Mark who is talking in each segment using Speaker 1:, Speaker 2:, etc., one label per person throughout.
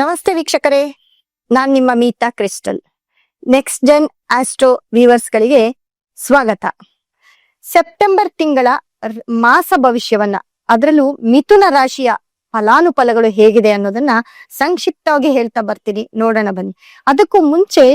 Speaker 1: ನಮಸ್ತೆ ವೀಕ್ಷಕರೇ, ನಾನು ನಿಮ್ಮ Meeta crystal. Next gen astro viewers ಗಳಿಗೆ ಸ್ವಾಗತ. ಸೆಪ್ಟೆಂಬರ್ ತಿಂಗಳ ಮಾಸ ಭವಿಷ್ಯವನ್ನ, ಅದರಲ್ಲೂ ಮಿಥುನ ರಾಶಿಯ ಫಲಾನುಫಲಗಳು ಹೇಗಿದೆ ಅನ್ನೋದನ್ನ ಸಂಕ್ಷಿಪ್ತವಾಗಿ ಹೇಳ್ತಾ ಬರ್ತೀನಿ, ನೋಡೋಣ ಬನ್ನಿ. ಅದಕ್ಕೂ ಮುಂಚೆ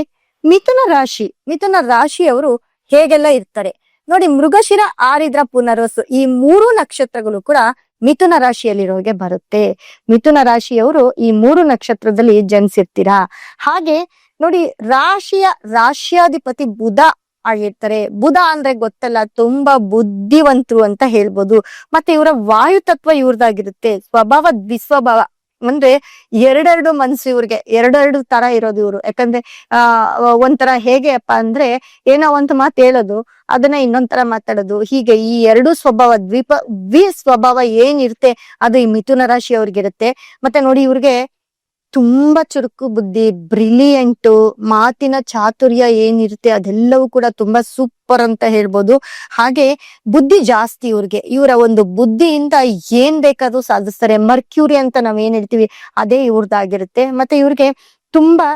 Speaker 1: ಮಿಥುನ ರಾಶಿ, ಮಿಥುನ ರಾಶಿಯವರು ಹೇಗೆಲ್ಲ ಇರ್ತಾರೆ? ನೋಡಿ, ಮೃಗಶಿರ, ಆರಿದ್ರ, ಪುನರ್ವಸು ಈ ಮೂರು ನಕ್ಷತ್ರಗಳು ಕೂಡ ಮಿಥುನ ರಾಶಿಯಲ್ಲಿರೋಗೆ ಬರುತ್ತೆ. ಮಿಥುನ ರಾಶಿಯವರು ಈ ಮೂರು ನಕ್ಷತ್ರದಲ್ಲಿ ಜನಿಸಿರ್ತೀರಾ? ಹಾಗೆ ನೋಡಿ, ರಾಶಿಯ ರಾಶ್ಯಾಧಿಪತಿ ಬುಧ ಆಗಿರ್ತಾರೆ. ಬುಧ ಅಂದ್ರೆ ಗೊತ್ತಲ್ಲ, ತುಂಬಾ ಬುದ್ಧಿವಂತರು ಅಂತ ಹೇಳ್ಬೋದು. ಮತ್ತೆ ಇವರ ವಾಯು ತತ್ವ ಇವ್ರದಾಗಿರುತ್ತೆ ಸ್ವಭಾವ ದ್ವಿಸ್ವಭಾವ ಅಂದ್ರೆ ಎರಡೆರಡು ಮನ್ಸು ಇವ್ರಿಗೆ, ಎರಡೆರಡು ತರ ಇರೋದು ಇವ್ರು. ಯಾಕಂದ್ರೆ, ಆ, ಒಂಥರ ಹೇಗೆ ಅಪ್ಪ ಅಂದ್ರೆ ಏನೋ ಒಂದು ಮಾತು ಹೇಳೋದು, ಅದನ್ನ ಇನ್ನೊಂಥರ ಮಾತಾಡೋದು. ಹೀಗೆ ಈ ಎರಡು ಸ್ವಭಾವ, ದ್ವೀಪ, ದ್ವಿ ಸ್ವಭಾವ ಏನಿರುತ್ತೆ, ಅದು ಈ ಮಿಥುನ ರಾಶಿ ಅವ್ರಿಗಿರುತ್ತೆ ಮತ್ತೆ ನೋಡಿ ಇವ್ರಿಗೆ ತುಂಬಾ ಚುರುಕು ಬುದ್ಧಿ ಬ್ರಿಲಿಯಂಟ್ ಮಾತಿನ ಚಾತುರ್ಯ ಏನಿರುತ್ತೆ ಅದೆಲ್ಲವೂ ಕೂಡ ತುಂಬಾ ಸೂಪರ್ ಅಂತ ಹೇಳ್ಬೋದು. ಹಾಗೆ ಬುದ್ಧಿ ಜಾಸ್ತಿ ಇವ್ರಿಗೆ. ಇವರ ಒಂದು ಬುದ್ಧಿಯಿಂದ ಏನ್ ಬೇಕಾದ್ರೂ ಸಾಧಿಸ್ತಾರೆ. ಮರ್ಕ್ಯೂರಿ ಅಂತ ನಾವ್ ಏನ್ ಹೇಳ್ತೀವಿ, ಅದೇ ಇವ್ರದ್ದಾಗಿರುತ್ತೆ ಮತ್ತೆ ಇವ್ರಿಗೆ ತುಂಬಾ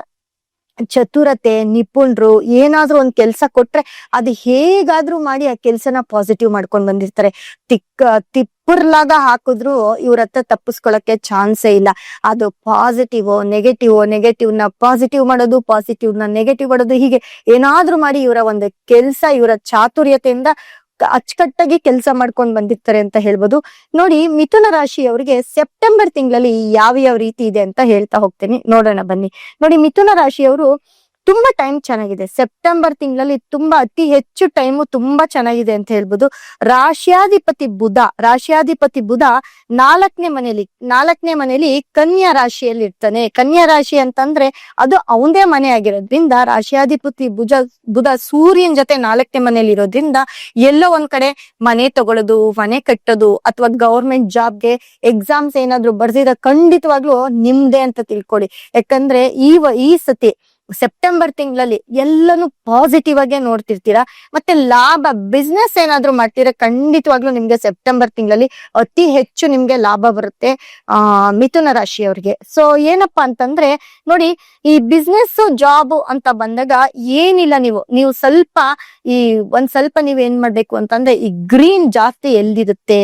Speaker 1: ಚತುರತೆ, ನಿಪುಣರು ಏನಾದ್ರೂ ಒಂದ್ ಕೆಲ್ಸ ಕೊಟ್ರೆ ಅದು ಹೇಗಾದ್ರೂ ಮಾಡಿ ಆ ಕೆಲ್ಸನ ಪಾಸಿಟಿವ್ ಮಾಡ್ಕೊಂಡ್ ಬಂದಿರ್ತಾರೆ. ತಿಕ್ಕ, ತಿಪ್ಪರ್ಲಾಗ ಹಾಕಿದ್ರು ಇವ್ರ ಹತ್ರ ತಪ್ಪಿಸ್ಕೊಳಕ್ಕೆ ಚಾನ್ಸೇ ಇಲ್ಲ. ಅದು ಪಾಸಿಟಿವ್ ನೆಗೆಟಿವ್ ನೆಗೆಟಿವ್ನ ಪಾಸಿಟಿವ್ ಮಾಡೋದು ಪಾಸಿಟಿವ್ನ ನೆಗೆಟಿವ್ ಮಾಡೋದು ಹೀಗೆ ಏನಾದ್ರೂ ಮಾಡಿ ಇವರ ಒಂದು ಕೆಲ್ಸ, ಇವರ ಚಾತುರ್ಯತೆಯಿಂದ ಅಚ್ಚುಕಟ್ಟಾಗಿ ಕೆಲಸ ಮಾಡ್ಕೊಂಡು ಬಂದಿರ್ತಾರೆ ಅಂತ ಹೇಳ್ಬೋದು. ನೋಡಿ, ಮಿಥುನ ರಾಶಿಯವರಿಗೆ ಸೆಪ್ಟೆಂಬರ್ ತಿಂಗಳಲ್ಲಿ ಯಾವ ಯಾವ ರೀತಿ ಇದೆ ಅಂತ ಹೇಳ್ತಾ ಹೋಗ್ತೇನೆ. ನೋಡೋಣ ಬನ್ನಿ. ನೋಡಿ, ಮಿಥುನ ರಾಶಿಯವರು ತುಂಬಾ ಟೈಮ್ ಚೆನ್ನಾಗಿದೆ. ಸೆಪ್ಟೆಂಬರ್ ತಿಂಗಳಲ್ಲಿ ತುಂಬಾ ಅತಿ ಹೆಚ್ಚು ಟೈಮು ತುಂಬಾ ಚೆನ್ನಾಗಿದೆ ಅಂತ ಹೇಳ್ಬೋದು. ರಾಶಿಯಾಧಿಪತಿ ಬುಧ ರಾಶಿಯಾಧಿಪತಿ ಬುಧ ನಾಲ್ಕನೇ ಮನೆಯಲ್ಲಿ ನಾಲ್ಕನೇ ಮನೆಯಲ್ಲಿ ಕನ್ಯಾ ರಾಶಿಯಲ್ಲಿ ಇರ್ತಾನೆ. ಕನ್ಯಾ ರಾಶಿ ಅಂತಂದ್ರೆ ಅದು ಅವಂದೇ ಮನೆ ಆಗಿರೋದ್ರಿಂದ ರಾಶಿಯಾಧಿಪತಿ ಭುಜ, ಬುಧ ಸೂರ್ಯನ ಜೊತೆ ನಾಲ್ಕನೇ ಮನೆಯಲ್ಲಿ ಇರೋದ್ರಿಂದ ಎಲ್ಲೋ ಒಂದ್ ಕಡೆ ಮನೆ ತಗೊಳ್ಳೋದು ಮನೆ ಕಟ್ಟೋದು ಅಥವಾ ಗೌರ್ಮೆಂಟ್ ಜಾಬ್ಗೆ ಎಕ್ಸಾಮ್ಸ್ ಏನಾದ್ರು ಬರ್ದಿದ್ರೆ ಖಂಡಿತವಾಗ್ಲೂ ನಿಮ್ದೇ ಅಂತ ತಿಳ್ಕೊಳ್ಳಿ. ಯಾಕಂದ್ರೆ ಈ ಈ ಸತಿ ಸೆಪ್ಟೆಂಬರ್ ತಿಂಗಳಲ್ಲಿ ಎಲ್ಲಾನು ಪಾಸಿಟಿವ್ ಆಗೇ ನೋಡ್ತಿರ್ತೀರಾ? ಮತ್ತೆ ಲಾಭ ಬಿಸ್ನೆಸ್ ಏನಾದ್ರು ಮಾಡ್ತೀರಾ ಖಂಡಿತವಾಗ್ಲೂ ನಿಮ್ಗೆ ಸೆಪ್ಟೆಂಬರ್ ತಿಂಗಳಲ್ಲಿ ಅತಿ ಹೆಚ್ಚು ನಿಮ್ಗೆ ಲಾಭ ಬರುತ್ತೆ, ಆ, ಮಿಥುನ ರಾಶಿಯವ್ರಿಗೆ. ಸೊ ಏನಪ್ಪಾ ಅಂತಂದ್ರೆ ನೋಡಿ, ಈ ಬಿಸ್ನೆಸ್ ಜಾಬ್ ಅಂತ ಬಂದಾಗ ಏನಿಲ್ಲ ನೀವು. ನೀವು ಸ್ವಲ್ಪ ಈ ಒಂದ್ ಸ್ವಲ್ಪ ನೀವ್ ಏನ್ ಮಾಡ್ಬೇಕು ಅಂತಂದ್ರೆ ಈ ಗ್ರೀನ್ ಜಾಸ್ತಿ ಎಲ್ಲಿರುತ್ತೆ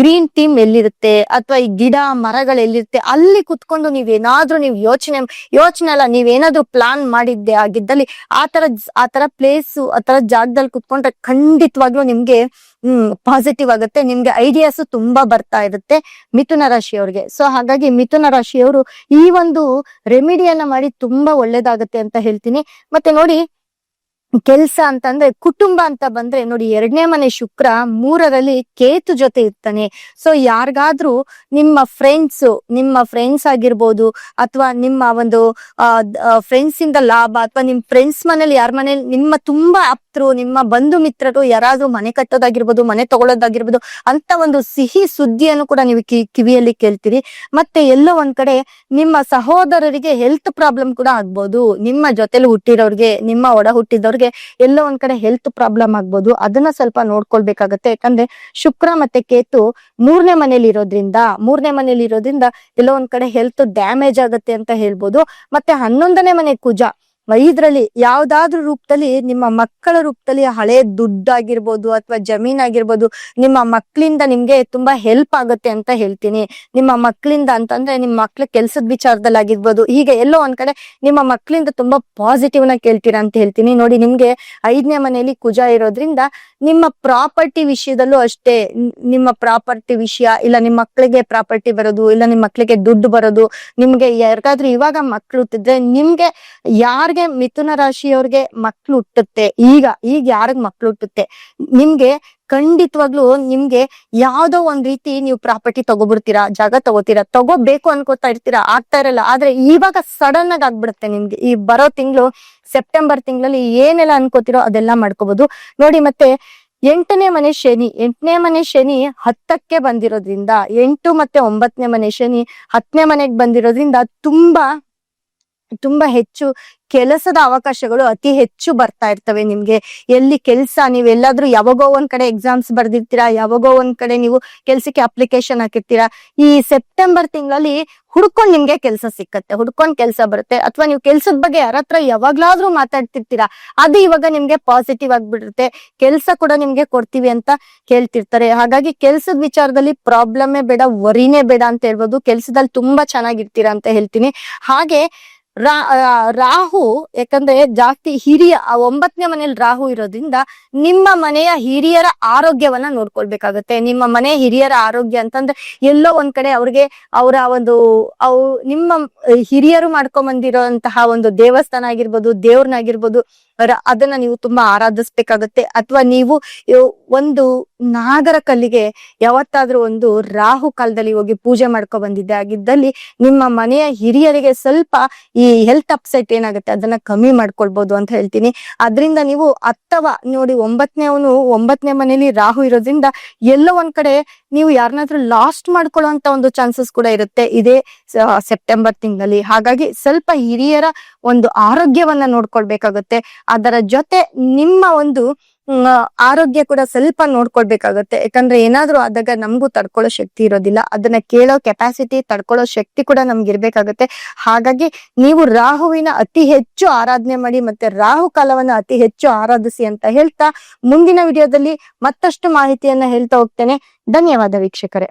Speaker 1: ಗ್ರೀನ್ ಥೀಮ್ ಎಲ್ಲಿರುತ್ತೆ ಅಥವಾ ಈ ಗಿಡ ಮರಗಳು ಎಲ್ಲಿರುತ್ತೆ ಅಲ್ಲಿ ಕುತ್ಕೊಂಡು ನೀವ್ ಏನಾದ್ರೂ ನೀವ್ ಯೋಚನೆ ಯೋಚನೆ ಅಲ್ಲ, ನೀವೇನಾದ್ರೂ ಪ್ಲಾನ್ ಮಾಡಿದ್ದೆ ಆಗಿದ್ದಲ್ಲಿ, ಆ ತರ ಆ ತರ ಪ್ಲೇಸ್ ಆ ತರ ಜಾಗದಲ್ಲಿ ಕುತ್ಕೊಂಡ್ರೆ ಖಂಡಿತವಾಗ್ಲೂ ನಿಮ್ಗೆ, ಹ್ಮ್ ಪಾಸಿಟಿವ್ ಆಗುತ್ತೆ. ನಿಮ್ಗೆ ಐಡಿಯಾಸ್ ತುಂಬಾ ಬರ್ತಾ ಇರುತ್ತೆ ಮಿಥುನ ರಾಶಿಯವ್ರಿಗೆ. ಸೊ ಹಾಗಾಗಿ ಮಿಥುನ ರಾಶಿಯವರು ಈ ಒಂದು ರೆಮಿಡಿಯನ್ನ ಮಾಡಿ ತುಂಬಾ ಒಳ್ಳೇದಾಗತ್ತೆ ಅಂತ ಹೇಳ್ತೀನಿ. ಮತ್ತೆ ನೋಡಿ ಕೆಲ್ಸ ಅಂತಂದ್ರೆ ಕುಟುಂಬ ಅಂತ ಬಂದ್ರೆ ನೋಡಿ ಎರಡನೇ ಮನೆ ಶುಕ್ರ ಮೂರರಲ್ಲಿ ಕೇತು ಜೊತೆ ಇರ್ತಾನೆ. ಸೊ ಯಾರಿಗಾದ್ರೂ ನಿಮ್ಮ ಫ್ರೆಂಡ್ಸ್ ನಿಮ್ಮ ಫ್ರೆಂಡ್ಸ್ ಆಗಿರ್ಬೋದು ಅಥವಾ ನಿಮ್ಮ ಒಂದು ಫ್ರೆಂಡ್ಸ್ ಇಂದ ಲಾಭ ಅಥವಾ ನಿಮ್ ಫ್ರೆಂಡ್ಸ್ ಮನೇಲಿ ಯಾರ ಮನೇಲಿ ನಿಮ್ಮ ತುಂಬಾ ಅಪ್ತರು ನಿಮ್ಮ ಬಂಧು ಮಿತ್ರರು ಯಾರಾದ್ರೂ ಮನೆ ಕಟ್ಟೋದಾಗಿರ್ಬೋದು, ಮನೆ ತಗೊಳ್ಳೋದಾಗಿರ್ಬೋದು ಅಂತ ಒಂದು ಸಿಹಿ ಸುದ್ದಿಯನ್ನು ಕೂಡ ನೀವು ಕಿವಿಯಲ್ಲಿ ಕೇಳ್ತೀರಿ. ಮತ್ತೆ ಎಲ್ಲೋ ಒಂದ್ ಕಡೆ ನಿಮ್ಮ ಸಹೋದರರಿಗೆ ಹೆಲ್ತ್ ಪ್ರಾಬ್ಲಮ್ ಕೂಡ ಆಗ್ಬೋದು. ನಿಮ್ಮ ಜೊತೆಲಿ ಹುಟ್ಟಿರೋರ್ಗೆ, ನಿಮ್ಮ ಒಡ ಹುಟ್ಟಿದವ್ರಿಗೆ ಎಲ್ಲೋ ಒಂದ್ ಕಡೆ ಹೆಲ್ತ್ ಪ್ರಾಬ್ಲಮ್ ಆಗ್ಬೋದು, ಅದನ್ನ ಸ್ವಲ್ಪ ನೋಡ್ಕೊಳ್ಬೇಕಾಗತ್ತೆ. ಯಾಕಂದ್ರೆ ಶುಕ್ರ ಮತ್ತೆ ಕೇತು ಮೂರನೇ ಮನೇಲಿ ಇರೋದ್ರಿಂದ ಮೂರನೇ ಮನೇಲಿ ಇರೋದ್ರಿಂದ ಎಲ್ಲೋ ಒಂದ್ ಕಡೆ ಹೆಲ್ತ್ ಡ್ಯಾಮೇಜ್ ಆಗತ್ತೆ ಅಂತ ಹೇಳ್ಬೋದು. ಮತ್ತೆ ಹನ್ನೊಂದನೇ ಮನೆ ಕುಜ ಐದ್ರಲ್ಲಿ ಯಾವ್ದಾದ್ರು ರೂಪದಲ್ಲಿ ನಿಮ್ಮ ಮಕ್ಕಳ ರೂಪದಲ್ಲಿ ಹಳೆ ದುಡ್ಡಾಗಿರ್ಬೋದು ಅಥವಾ ಜಮೀನ್ ಆಗಿರ್ಬೋದು ನಿಮ್ಮ ಮಕ್ಕಳಿಂದ ನಿಮ್ಗೆ ತುಂಬಾ ಹೆಲ್ಪ್ ಆಗುತ್ತೆ ಅಂತ ಹೇಳ್ತೀನಿ. ನಿಮ್ಮ ಮಕ್ಕಳಿಂದ ಅಂತಂದ್ರೆ ನಿಮ್ಮ ಮಕ್ಳ ಕೆಲ್ಸದ ವಿಚಾರದಲ್ಲಿ ಆಗಿರ್ಬೋದು ಹೀಗೆ ಎಲ್ಲೋ ಒಂದ್ ಕಡೆ ನಿಮ್ಮ ಮಕ್ಕಳಿಂದ ತುಂಬಾ ಪಾಸಿಟಿವ್ನ ಕೇಳ್ತೀರಾ ಅಂತ ಹೇಳ್ತೀನಿ. ನೋಡಿ, ನಿಮ್ಗೆ ಐದನೇ ಮನೆಯಲ್ಲಿ ಕುಜ ಇರೋದ್ರಿಂದ ನಿಮ್ಮ ಪ್ರಾಪರ್ಟಿ ವಿಷಯದಲ್ಲೂ ಅಷ್ಟೇ, ನಿಮ್ಮ ಪ್ರಾಪರ್ಟಿ ವಿಷಯ ಇಲ್ಲ ನಿಮ್ಮ ಮಕ್ಕಳಿಗೆ ಪ್ರಾಪರ್ಟಿ ಬರೋದು, ಇಲ್ಲ ನಿಮ್ಮ ಮಕ್ಕಳಿಗೆ ದುಡ್ಡು ಬರೋದು, ನಿಮ್ಗೆ ಯಾರಿಗಾದ್ರೂ ಇವಾಗ ಮಕ್ಳು ಹುಟ್ಟಿದ್ರೆ ನಿಮ್ಗೆ ಯಾರ್ಗೆ ಮಿಥುನ ರಾಶಿಯವ್ರಿಗೆ ಮಕ್ಳು ಹುಟ್ಟುತ್ತೆ. ಈಗ ಈಗ ಯಾರಿಗ್ ಮಕ್ಳು ಹುಟ್ಟುತ್ತೆ? ನಿಮ್ಗೆ ಖಂಡಿತವಾಗ್ಲೂ ನಿಮ್ಗೆ ಯಾವ್ದೋ ಒಂದ್ ರೀತಿ ನೀವು ಪ್ರಾಪರ್ಟಿ ತಗೋಬಿಡ್ತೀರಾ, ಜಾಗ ತಗೋತೀರಾ, ತಗೋಬೇಕು ಅನ್ಕೋತಾ ಇರ್ತೀರಾ, ಆಗ್ತಾ ಇರಲ್ಲ. ಆದ್ರೆ ಇವಾಗ ಸಡನ್ ಆಗಿ ಆಗ್ಬಿಡುತ್ತೆ ನಿಮ್ಗೆ. ಈ ಬರೋ ತಿಂಗಳು ಸೆಪ್ಟೆಂಬರ್ ತಿಂಗಳಲ್ಲಿ ಏನೆಲ್ಲ ಅನ್ಕೋತಿರೋ ಅದೆಲ್ಲ ಮಾಡ್ಕೋಬಹುದು ನೋಡಿ ಮತ್ತೆ ಎಂಟನೇ ಮನೆ ಶನಿ. ಎಂಟನೇ ಮನೆ ಶನಿ ಹತ್ತಕ್ಕೆ ಬಂದಿರೋದ್ರಿಂದ, ಎಂಟು ಮತ್ತೆ ಒಂಬತ್ತನೇ ಮನೆ ಶನಿ ಹತ್ತನೇ ಮನೆಗೆ ಬಂದಿರೋದ್ರಿಂದ ತುಂಬಾ ತುಂಬಾ ಹೆಚ್ಚು ಕೆಲಸದ ಅವಕಾಶಗಳು ಅತಿ ಹೆಚ್ಚು ಬರ್ತಾ ಇರ್ತವೆ ನಿಮ್ಗೆ. ಎಲ್ಲಿ ಕೆಲಸ, ನೀವ್ ಎಲ್ಲಾದ್ರೂ ಯಾವಾಗೋ ಒಂದ್ ಕಡೆ ಎಕ್ಸಾಮ್ಸ್ ಬರ್ದಿರ್ತೀರಾ, ಯಾವಾಗೋ ಒಂದ್ ಕಡೆ ನೀವು ಕೆಲ್ಸಕ್ಕೆ ಅಪ್ಲಿಕೇಶನ್ ಹಾಕಿರ್ತೀರಾ, ಈ ಸೆಪ್ಟೆಂಬರ್ ತಿಂಗಳಲ್ಲಿ ಹುಡ್ಕೊಂಡ್ ನಿಮ್ಗೆ ಕೆಲಸ ಸಿಕ್ಕತ್ತೆ. ಹುಡ್ಕೊಂಡ್ ಕೆಲಸ ಬರುತ್ತೆ. ಅಥವಾ ನೀವು ಕೆಲ್ಸದ ಬಗ್ಗೆ ಯಾರ ಹತ್ರ ಯಾವಾಗ್ಲಾದ್ರೂ ಮಾತಾಡ್ತಿರ್ತೀರಾ, ಅದು ಇವಾಗ ನಿಮ್ಗೆ ಪಾಸಿಟಿವ್ ಆಗ್ಬಿಡುತ್ತೆ. ಕೆಲ್ಸ ಕೂಡ ನಿಮ್ಗೆ ಕೊಡ್ತೀವಿ ಅಂತ ಕೇಳ್ತಿರ್ತಾರೆ. ಹಾಗಾಗಿ ಕೆಲ್ಸದ ವಿಚಾರದಲ್ಲಿ ಪ್ರಾಬ್ಲಮ್ ಬೇಡ ವರಿನೇ ಬೇಡ ಅಂತ ಹೇಳ್ಬೋದು. ಕೆಲ್ಸದಲ್ಲಿ ತುಂಬಾ ಚೆನ್ನಾಗಿರ್ತೀರಾ ಅಂತ ಹೇಳ್ತೀನಿ. ಹಾಗೆ ರಾಹು ಯಾಕಂದ್ರೆ ಜಾಸ್ತಿ ಹಿರಿಯ ಒಂಬತ್ತನೇ ಮನೇಲಿ ರಾಹು ಇರೋದ್ರಿಂದ ನಿಮ್ಮ ಮನೆಯ ಹಿರಿಯರ ಆರೋಗ್ಯವನ್ನ ನೋಡ್ಕೊಳ್ಬೇಕಾಗತ್ತೆ. ನಿಮ್ಮ ಮನೆ ಹಿರಿಯರ ಆರೋಗ್ಯ ಅಂತಂದ್ರೆ ಎಲ್ಲೋ ಒಂದ್ ಕಡೆ ಅವ್ರಿಗೆ ಅವರ ಒಂದು, ಅವು, ನಿಮ್ಮ ಹಿರಿಯರು ಮಾಡ್ಕೊಂಡ್ ಬಂದಿರೋಂತಹ ಒಂದು ದೇವಸ್ಥಾನ ಆಗಿರ್ಬೋದು ದೇವ್ರನ್ನಾಗಿರ್ಬೋದು ಅದನ್ನ ನೀವು ತುಂಬಾ ಆರಾಧಿಸ್ಬೇಕಾಗತ್ತೆ. ಅಥವಾ ನೀವು ಒಂದು ನಾಗರ ಕಲ್ಲಿಗೆ ಯಾವತ್ತಾದ್ರೂ ಒಂದು ರಾಹು ಕಾಲದಲ್ಲಿ ಹೋಗಿ ಪೂಜೆ ಮಾಡ್ಕೊ ಬಂದಿದ್ದೆ ಆಗಿದ್ದಲ್ಲಿ ನಿಮ್ಮ ಮನೆಯ ಹಿರಿಯರಿಗೆ ಸ್ವಲ್ಪ ಈ ಹೆಲ್ತ್ ಅಪ್ಸೆಟ್ ಏನಾಗುತ್ತೆ ಅದನ್ನ ಕಮ್ಮಿ ಮಾಡ್ಕೊಳ್ಬಹುದು ಅಂತ ಹೇಳ್ತೀನಿ. ಅದರಿಂದ ನೀವು ಅಥವಾ ನೋಡಿ ಒಂಬತ್ತನೇವನು ಒಂಬತ್ತನೇ ಮನೇಲಿ ರಾಹು ಇರೋದ್ರಿಂದ ಎಲ್ಲೋ ಒಂದ್ ಕಡೆ ನೀವು ಯಾರನ್ನಾದ್ರೂ ಲಾಸ್ಟ್ ಮಾಡ್ಕೊಳ್ಳುವಂತ ಒಂದು ಚಾನ್ಸಸ್ ಕೂಡ ಇರುತ್ತೆ ಇದೇ ಸೆಪ್ಟೆಂಬರ್ ತಿಂಗಳಲ್ಲಿ. ಹಾಗಾಗಿ ಸ್ವಲ್ಪ ಹಿರಿಯರ ಒಂದು ಆರೋಗ್ಯವನ್ನ ನೋಡ್ಕೊಳ್ಬೇಕಾಗುತ್ತೆ. ಅದರ ಜೊತೆ ನಿಮ್ಮ ಒಂದು ಆರೋಗ್ಯ ಕೂಡ ಸ್ವಲ್ಪ ನೋಡ್ಕೊಳ್ಬೇಕಾಗತ್ತೆ. ಯಾಕಂದ್ರೆ ಏನಾದ್ರೂ ಆದಾಗ ನಮಗೂ ತಡ್ಕೊಳ್ಳೋ ಶಕ್ತಿ ಇರೋದಿಲ್ಲ. ಅದನ್ನ ಕೇಳೋ ಕೆಪಾಸಿಟಿ ತಡ್ಕೊಳ್ಳೋ ಶಕ್ತಿ ಕೂಡ ನಮ್ಗೆ ಇರ್ಬೇಕಾಗತ್ತೆ ಹಾಗಾಗಿ ನೀವು ರಾಹುವಿನ ಅತಿ ಹೆಚ್ಚು ಆರಾಧನೆ ಮಾಡಿ ಮತ್ತೆ ರಾಹು ಕಾಲವನ್ನ ಅತಿ ಹೆಚ್ಚು ಆರಾಧಿಸಿ ಅಂತ ಹೇಳ್ತಾ ಮುಂದಿನ ವಿಡಿಯೋದಲ್ಲಿ ಮತ್ತಷ್ಟು ಮಾಹಿತಿಯನ್ನ ಹೇಳ್ತಾ ಹೋಗ್ತೇನೆ. ಧನ್ಯವಾದ ವೀಕ್ಷಕರೇ.